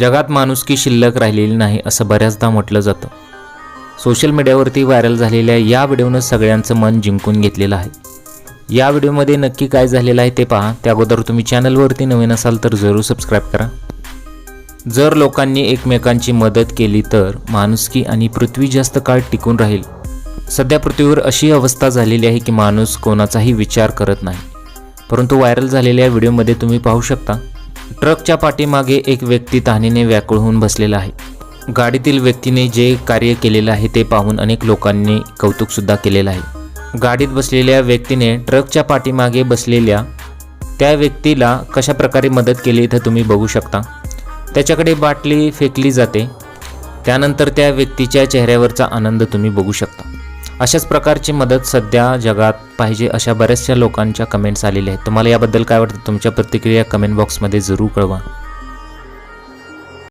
जगात माणुसकी शिल्लक राहिलेली नाही असं बऱ्याचदा म्हटलं जातं. सोशल मीडियावरती व्हायरल झालेल्या या व्हिडिओनं सगळ्यांचं मन जिंकून घेतलेलं आहे. या व्हिडिओमध्ये नक्की काय झालेलं आहे ते पहा. त्या अगोदर तुम्ही चॅनलवरती नवीन असाल तर जरूर सबस्क्राईब करा. जर लोकांनी एकमेकांची मदत केली तर माणुसकी आणि पृथ्वी जास्त काळ टिकून राहील. सध्या पृथ्वीवर अशी अवस्था झालेली आहे की माणूस कोणाचाही विचार करत नाही. परंतु व्हायरल झालेल्या व्हिडिओमध्ये तुम्ही पाहू शकता. ट्रकच्या पाठीमागे एक व्यक्ती तहानेने व्याकुळ होऊन बसलेला आहे. गाडीतील व्यक्तीने जे कार्य केलेलं आहे ते पाहून अनेक लोकांनी कौतुकसुद्धा केलेलं आहे. गाडीत बसलेल्या व्यक्तीने ट्रकच्या पाठीमागे बसलेल्या त्या व्यक्तीला कशा प्रकारे मदत केली इथं तुम्ही बघू शकता. त्याच्याकडे बाटली फेकली जाते. त्यानंतर त्या व्यक्तीच्या चेहऱ्यावरचा आनंद तुम्ही बघू शकता. अशाच प्रकारची मदत सध्या जगात पाहिजे अशा बऱ्याचशा लोकांच्या कमेंट्स आलेल्या आहेत. तुम्हाला याबद्दल काय वाटतं? तुमच्या प्रतिक्रिया कमेंट बॉक्समध्ये जरूर कळवा.